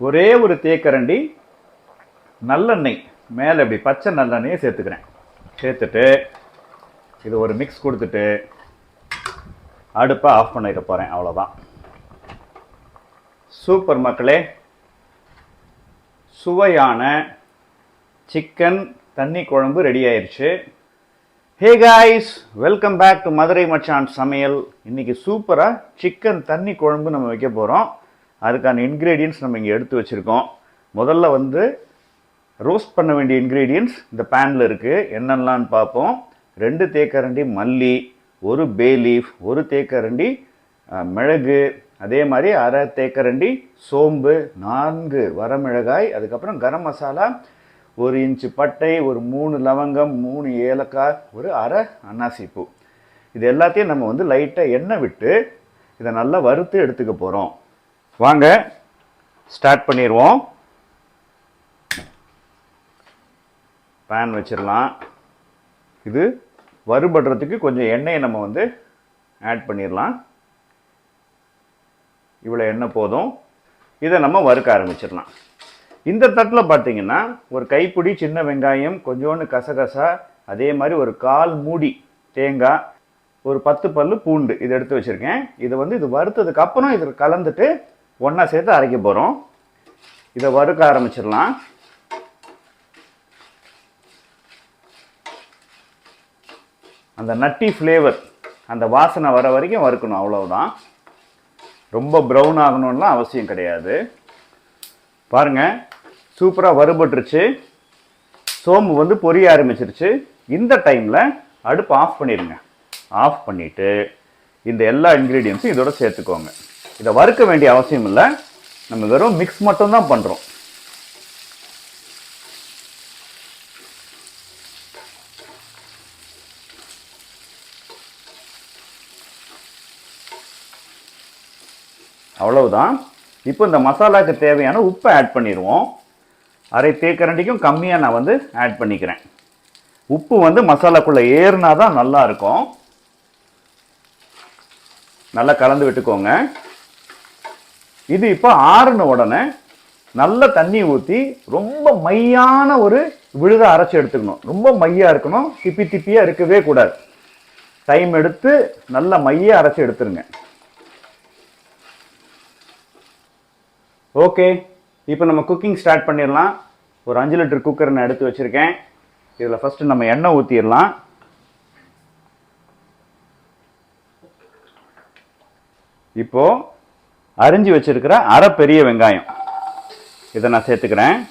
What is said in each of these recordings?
ஒரே ஒரு தேக்கரண்டி நல்லெண்ணெய். மேலே இப்படி பச்சை நல்லெண்ணெயை சேர்த்துக்கிறேன். சேர்த்துட்டு இது ஒரு மிக்ஸ் கொடுத்துட்டு அடுப்பை ஆஃப் பண்ணிட போகிறேன் அவ்வளோதான் சூப்பர் மக்களே சுவையான சிக்கன் தண்ணி குழம்பு ரெடி ஆயிடுச்சு hey guys welcome back to Madurai Machan சமையல். இன்றைக்கி சூப்பராக சிக்கன் தண்ணி குழம்பு நம்ம வைக்க போகிறோம் அதுக்கான இன்க்ரீடியன்ஸ் நம்ம இங்கே எடுத்து வச்சுருக்கோம். முதல்ல வந்து ரோஸ்ட் பண்ண வேண்டிய இன்க்ரீடியன்ஸ் இந்த பேனில் இருக்குது என்னென்னலான்னு பார்ப்போம். ரெண்டு தேக்கரண்டி மல்லி ஒரு பே லீஃப் ஒரு தேக்கரண்டி மிளகு அதே மாதிரி அரை தேக்கரண்டி சோம்பு நான்கு வரமிளகாய் அதுக்கப்புறம் கரம் மசாலா ஒரு இன்ச்சு பட்டை ஒரு மூணு லவங்கம் மூணு ஏலக்காய் ஒரு அரை அன்னாசிப்பூ இது எல்லாத்தையும் நம்ம வந்து லைட்டாக எண்ணெய் விட்டு இதை நல்லா வறுத்து எடுத்துக்க போகிறோம் வாங்க ஸ்டார்ட் பண்ணிடுவோம் பேன் வச்சிடலாம். இது வறுபடுறதுக்கு கொஞ்சம் எண்ணெயை நம்ம வந்து ஆட் பண்ணிடலாம். இவ்வளோ எண்ணெய் போதும். இதை நம்ம வறுக்க ஆரம்பிச்சிடலாம். இந்த தட்டில் பார்த்தீங்கன்னா ஒரு கைப்பிடி சின்ன வெங்காயம் கொஞ்சோண்டு கசகசா அதே மாதிரி ஒரு கால் மூடி தேங்காய் ஒரு பத்து பல் பூண்டு இது எடுத்து வச்சுருக்கேன். இதை வந்து இது வறுத்ததுக்கு அப்புறம் இதில் கலந்துட்டு ஒன்றா சேர்த்து அரைக்க போகிறோம் இதை வறுக்க ஆரம்பிச்சிடலாம். அந்த நட்டி ஃப்ளேவர் அந்த வாசனை வர வரைக்கும் வறுக்கணும் அவ்வளவுதான். ரொம்ப ப்ரௌன் ஆகணும்லாம் அவசியம் கிடையாது. பாருங்க சூப்பராக வறுபட்டுருச்சு. சோம்பு வந்து பொரிய ஆரம்பிச்சிருச்சு. இந்த டைமில் அடுப்பு ஆஃப் பண்ணிடுங்க. ஆஃப் பண்ணிவிட்டு இந்த எல்லா இன்க்ரீடியன்ஸும் இதோட சேர்த்துக்கோங்க. இதை வறுக்க வேண்டிய அவசியம் இல்லை. நம்ம வெறும் மிக்ஸ் மட்டும்தான் பண்ணுறோம் அவ்வளவுதான். இப்போ இந்த மசாலாக்கு தேவையான உப்பை ஆட் பண்ணிடுவோம். அரை தேக்கரண்டிக்கும் கம்மியாக நான் வந்து ஆட் பண்ணிக்கிறேன். உப்பு வந்து மசாலாக்குள்ளே ஏறினா தான் நல்லாயிருக்கும் நல்லா கலந்து விட்டுக்கோங்க. இது இப்போ ஆறுன உடனே நல்ல தண்ணி ஊற்றி ரொம்ப மையான ஒரு விழுத அரைச்சி எடுத்துக்கணும். ரொம்ப மையாக இருக்கணும். திப்பி திப்பியாக இருக்கவே கூடாது. டைம் எடுத்து நல்ல மைய அரைச்சி எடுத்துருங்க. ஓகே இப்போ நம்ம குக்கிங் ஸ்டார்ட் பண்ணிடலாம். ஒரு அஞ்சு லிட்டர் குக்கர் நான் எடுத்து வச்சுருக்கேன். இதில் ஃபஸ்ட்டு நம்ம எண்ணெய் ஊற்றிடலாம் இப்போது அரிஞ்சு வச்சிருக்கிற அரை பெரிய வெங்காயம். இதை நான் சேர்த்துக்கிறேன்.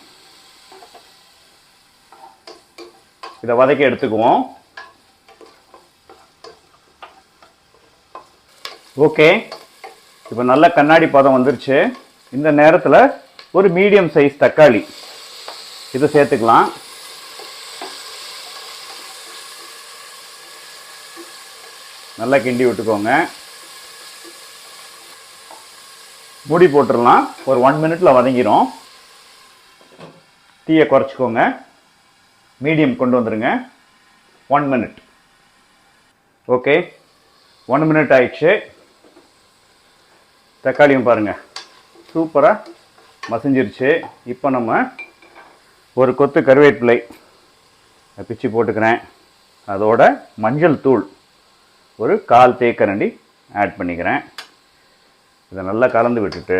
இதை வதக்கி எடுத்துக்குவோம். ஓகே. இப்போ நல்ல கண்ணாடி பதம் வந்துருச்சு. இந்த நேரத்தில் ஒரு மீடியம் சைஸ் தக்காளி. இதை சேர்த்துக்கலாம். நல்லா கிண்டி விட்டுக்கோங்க. மூடி போட்டுடலாம். ஒரு ஒன் மினிட்ல வதங்கிடும் தீயை குறைச்சிக்கோங்க. மீடியம் கொண்டு வந்துருங்க. One minute okay one minute ஆயிடுச்சு. தக்காளியும் பாருங்கள் சூப்பராக மசிஞ்சிருச்சு. இப்போ நம்ம ஒரு கொத்து கருவேப்பிலை பிச்சு போட்டுக்கிறேன். அதோட மஞ்சள் தூள் ஒரு கால் தேக்கரண்டி ஆட் பண்ணிக்கிறேன். இதை நல்லா கலந்து விட்டுட்டு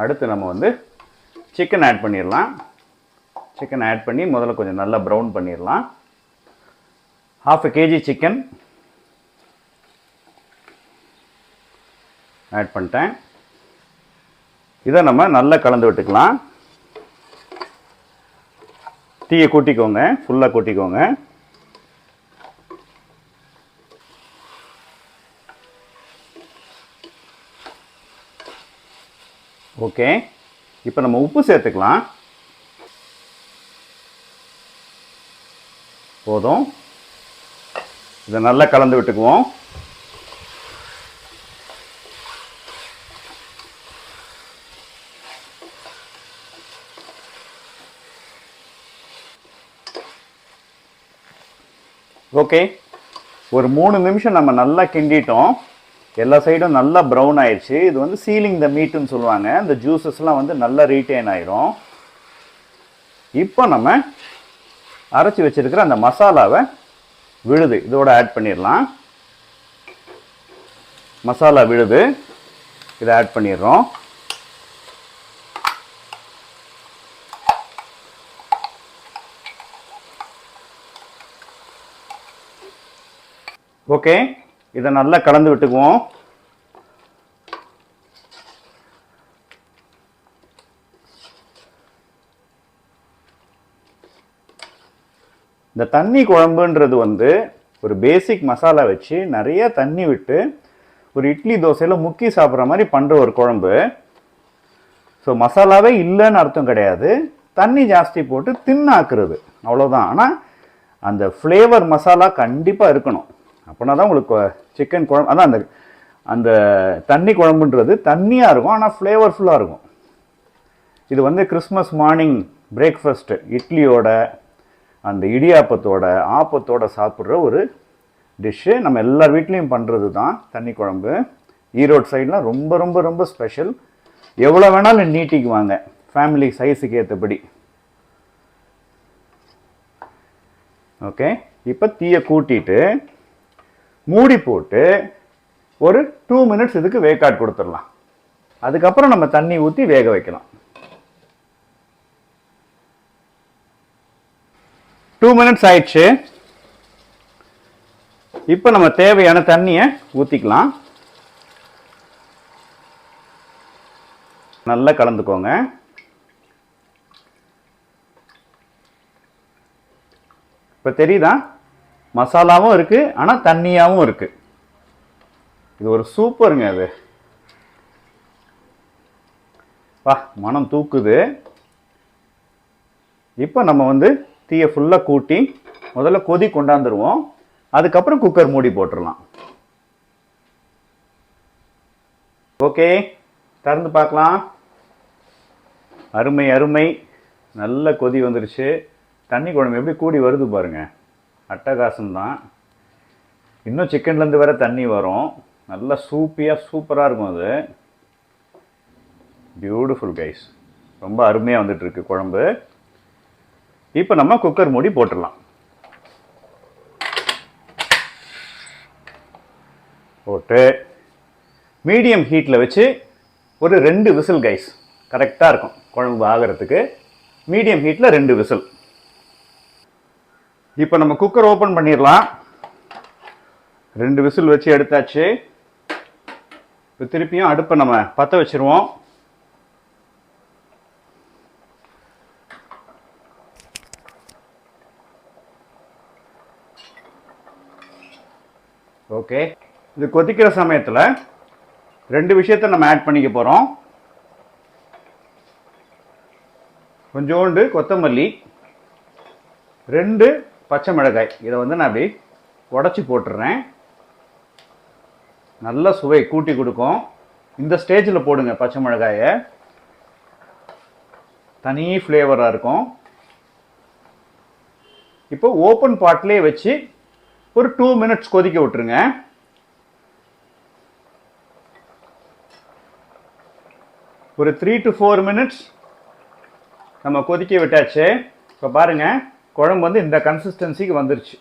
அடுத்து நம்ம வந்து சிக்கன் ஆட் பண்ணிடலாம். சிக்கன் ஆட் பண்ணி முதல்ல கொஞ்சம் நல்லா ப்ரௌன் பண்ணிடலாம். Half a KG chicken add பண்ணிட்டேன். இதை நம்ம நல்லா கலந்து விட்டுக்கலாம். தீயை கூட்டிக்கோங்க ஃபுல்லாக கூட்டிக்கோங்க. ஓகே. இப்போ நம்ம உப்பு சேர்த்துக்கலாம். போதும். இதை நல்லா கலந்து விட்டுக்குவோம். ஓகே. ஒரு மூணு நிமிஷம் நம்ம நல்லா கிண்டிட்டோம். எல்லா சைடும் நல்லா ப்ரௌன் ஆயிடுச்சு. இது வந்து சீலிங் த மீட்டுன்னு சொல்லுவாங்க. இந்த ஜூஸஸ்லாம் வந்து நல்லா ரீட்டைன் ஆயிரும். இப்போ நம்ம அரைச்சி வச்சிருக்கிற அந்த மசாலாவை விழுது. இதோட ஆட் பண்ணிடலாம். மசாலா விழுது. இதை ஆட் பண்ணிடுறோம். ஓகே இதை நல்லா கலந்து விட்டுக்குவோம். இந்த தண்ணி குழம்புன்றது வந்து ஒரு பேசிக் மசாலா வச்சு நிறைய தண்ணி விட்டு ஒரு இட்லி தோசையில் முக்கி சாப்பிட்ற மாதிரி பண்ணுற ஒரு குழம்பு. ஸோ மசாலாவே இல்லைன்னு அர்த்தம் கிடையாது. தண்ணி ஜாஸ்தி போட்டு தின்னாக்குறது. அவ்வளோதான் ஆனால் அந்த ஃப்ளேவர் மசாலா கண்டிப்பாக இருக்கணும். அப்படின்னா தான் உங்களுக்கு சிக்கன் குழம்பு அதான் அந்த அந்த தண்ணி குழம்புன்றது தண்ணியாக இருக்கும் ஆனால் ஃப்ளேவர்ஃபுல்லாக இருக்கும். இது வந்து கிறிஸ்மஸ் மார்னிங் பிரேக்ஃபாஸ்ட்டு இட்லியோட அந்த இடியாப்பத்தோட ஆப்பத்தோட சாப்பிட்ற ஒரு டிஷ்ஷு நம்ம எல்லார் வீட்லேயும் பண்ணுறது தான் தண்ணி குழம்பு. ஈரோடு சைட்லாம் ரொம்ப ரொம்ப ரொம்ப ஸ்பெஷல் எவ்வளோ வேணாலும் நீட்டிக்குவாங்க ஃபேமிலி சைஸுக்கு ஏற்றபடி ஓகே இப்போ தீயை கூட்டிட்டு மூடி போட்டு ஒரு டூ மினிட்ஸ் இதுக்கு வேக்காட் கொடுத்துடலாம். அதுக்கப்புறம் நம்ம தண்ணி ஊற்றி வேக வைக்கலாம். டூ மினிட்ஸ் ஆயிடுச்சு. இப்போ நம்ம தேவையான தண்ணியை ஊற்றிக்கலாம் நல்லா கலந்துக்கோங்க. இப்போ தெரியுதா? மசாலாவும் இருக்குது ஆனால் தண்ணியாகவும் இருக்குது இது ஒரு சூப்பருங்க அது வா மனம் தூக்குது. இப்போ நம்ம வந்து தீயை ஃபுல்லாக கூட்டி முதல்ல கொதி கொண்டாந்துருவோம். அதுக்கப்புறம் குக்கர் மூடி போட்டுடலாம் ஓகே திறந்து பார்க்கலாம். அருமை அருமை. நல்ல கொதி வந்துருச்சு. தண்ணி குழம்பு எப்படி கூடி வருது பாருங்கள் அட்டகாசம்தான். இன்னும் சிக்கன்லேருந்து வர தண்ணி வரும். நல்லா சூப்பியாக சூப்பராக இருக்கும் அது. பியூட்டிஃபுல் கைஸ் ரொம்ப அருமையாக வந்துட்டுருக்கு குழம்பு. இப்போ நம்ம குக்கர் மூடி போட்டுடலாம். போட்டு மீடியம் ஹீட்டில் வச்சு ஒரு ரெண்டு விசில் கைஸ் கரெக்டாக இருக்கும் குழம்பு ஆகிறதுக்கு. மீடியம் ஹீட்டில் ரெண்டு விசில். இப்போ நம்ம குக்கர் ஓப்பன் பண்ணிடலாம். ரெண்டு விசில் வச்சு எடுத்தாச்சு. இப்போ திருப்பியும் அடுப்பை நம்ம பற்ற வச்சிருவோம். ஓகே. இது கொதிக்கிற சமயத்தில் ரெண்டு விஷயத்த நம்ம ஆட் பண்ணிக்க போகிறோம் கொஞ்சோண்டு கொத்தமல்லி ரெண்டு பச்சை மிளகாய். இதை வந்து நான் அப்படி உடச்சி போட்டுடுறேன் நல்ல சுவை கூட்டி கொடுக்கும். இந்த ஸ்டேஜில் போடுங்க பச்சை மிளகாயை. தனி ஃப்ளேவராக இருக்கும். இப்போ ஓப்பன் பாட்லேயே வச்சு ஒரு டூ மினிட்ஸ் கொதிக்க விட்டுருங்க. ஒரு த்ரீ டு ஃபோர் மினிட்ஸ் நம்ம கொதிக்க விட்டாச்சு. இப்போ பாருங்கள் குழம்பு வந்து இந்த கன்சிஸ்டன்சிக்கு வந்துருச்சு.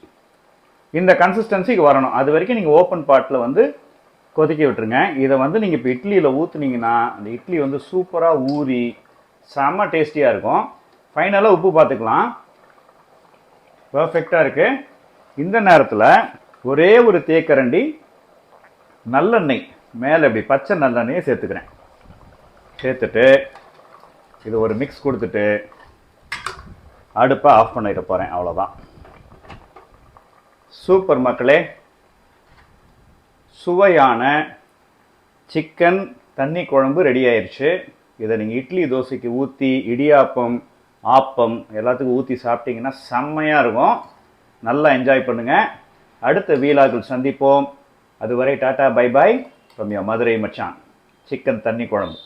இந்த கன்சிஸ்டன்சிக்கு வரணும். அது வரைக்கும் நீங்கள் ஓப்பன் பாட்டில் வந்து கொதிக்க விட்டுருங்க. இதை வந்து நீங்கள் இப்போ இட்லியில் ஊற்றுனீங்கன்னா அந்த இட்லி வந்து சூப்பராக ஊறி செம்ம டேஸ்டியாக இருக்கும். ஃபைனலாக உப்பு பார்த்துக்கலாம் பர்ஃபெக்டாக இருக்குது இந்த நேரத்தில் ஒரே ஒரு தேக்கரண்டி நல்லெண்ணெய். மேலே இப்படி பச்சை நல்லெண்ணெயை சேர்த்துக்கிறேன். சேர்த்துட்டு இது ஒரு மிக்ஸ் கொடுத்துட்டு அடுப்பை ஆஃப் பண்ணிட போகிறேன் அவ்வளோதான் சூப்பர் மக்களே சுவையான சிக்கன் தண்ணி குழம்பு ரெடி ஆயிடுச்சு இதை நீங்கள் இட்லி தோசைக்கு ஊற்றி இடியாப்பம் ஆப்பம் எல்லாத்துக்கும் ஊற்றி சாப்பிட்டீங்கன்னா செம்மையாக இருக்கும். நல்லா என்ஜாய் பண்ணுங்கள் அடுத்த வீலாக்கள் சந்திப்போம். அதுவரை tata bye bye from your Madurai Machan. Chicken தண்ணி குழம்பு.